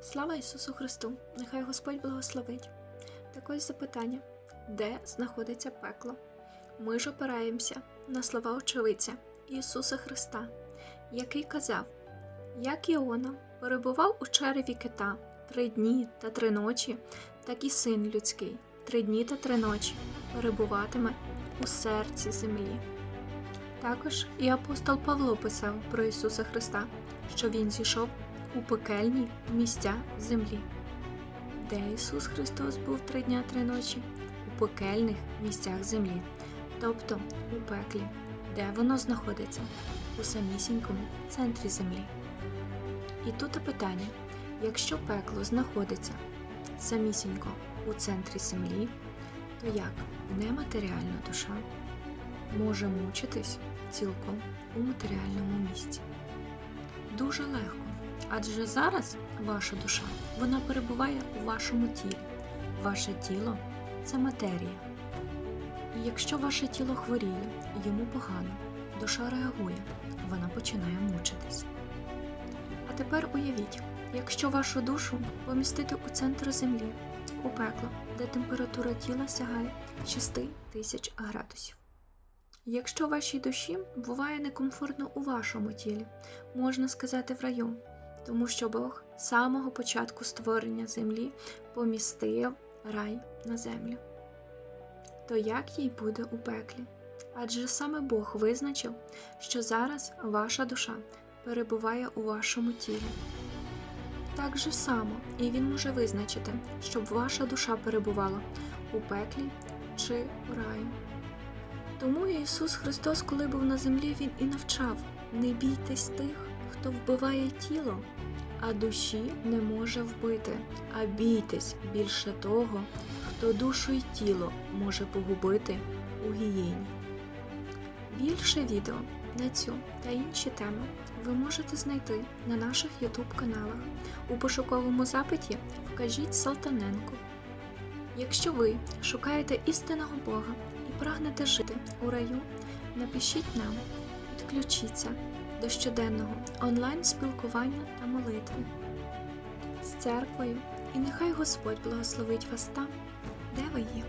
Слава Ісусу Христу! Нехай Господь благословить. Так ось запитання: де знаходиться пекло? Ми ж опираємося на слова очевидця Ісуса Христа, який казав: Як Іона перебував у череві кита три дні та три ночі, так і син людський три дні та три ночі перебуватиме у серці землі. Також і апостол Павло писав про Ісуса Христа, що Він зійшов у пекельні місця землі. Де Ісус Христос був три дня три ночі? У пекельних місцях землі, тобто у пеклі, де воно знаходиться у самісінькому центрі землі. І тут питання: якщо пекло знаходиться самісінько у центрі землі, то як нематеріальна душа може мучитись цілком у матеріальному місці? Дуже легко. Адже зараз ваша душа вона перебуває у вашому тілі. Ваше тіло це матерія. І якщо ваше тіло хворіє, йому погано, душа реагує, вона починає мучитись. А тепер уявіть, якщо вашу душу помістити у центр землі, у пекло, де температура тіла сягає 6 тисяч градусів. Якщо вашій душі буває некомфортно у вашому тілі, можна сказати в раю, тому що Бог з самого початку створення землі помістив рай на землю. То як їй буде у пеклі? Адже саме Бог визначив, що зараз ваша душа перебуває у вашому тілі. Так же само і Він може визначити, щоб ваша душа перебувала у пеклі чи у раю. Тому Ісус Христос, коли був на землі, Він і навчав не бійтесь тих, хто вбиває тіло, а душі не може вбити, а бійтесь більше того, хто душу й тіло може погубити у гієні. Більше відео на цю та інші теми ви можете знайти на наших YouTube каналах. У пошуковому запиті вкажіть Салтаненко. Якщо ви шукаєте істинного Бога і прагнете жити у раю, напишіть нам, підключіться до щоденного онлайн спілкування та молитви з церквою, і нехай Господь благословить вас там, де ви є.